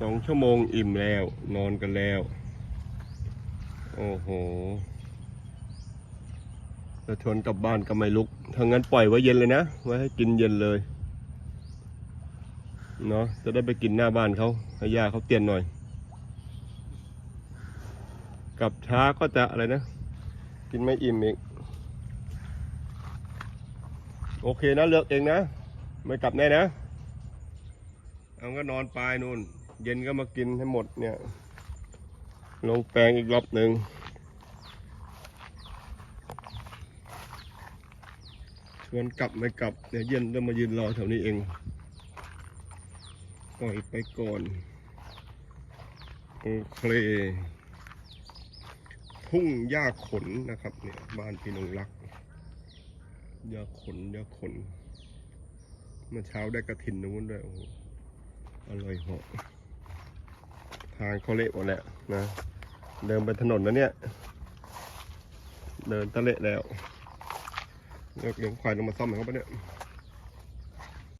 สองชั่วโมงอิ่มแล้ว นอนกันแล้ว โอ้โหจะชวนกลับบ้านก็ไม่ลุกถ้างั้นปล่อยไว้เย็นเลยนะ ไว้ให้กินเย็นเลย เนาะจะได้ไปกินหน้าบ้านเขาให้ย่าเขาเตียนหน่อย กลับช้าก็จะอะไรนะ กินไม่อิ่มอีก โอเคนะเลือกเองนะ ไม่กลับแน่นะ เอาก็นอนปลายนู่น เย็นก็มากินให้หมดเนี่ย ลงแปลงอีกรอบหนึ่งชวนกลับไม่กลับเดี๋ยวเย็นต้องมายืนรอแถวนี้เองปล่อยไปก่อนโอเคทุ่งหญ้าขนนะครับเนี่ยบ้านพี่นงรักหญ้าขนหญ้าขนเมื่อเช้าได้กระถินนู้นด้วยโอ้โหอร่อยเหาะ ทางเขาเละหมดแล้วนะเดินไปถนนแล้วเนี่ย เดินตะเละแล้วเลือกเลี้ยงควายลงมาซ่อมให้เขาปะเนี่ย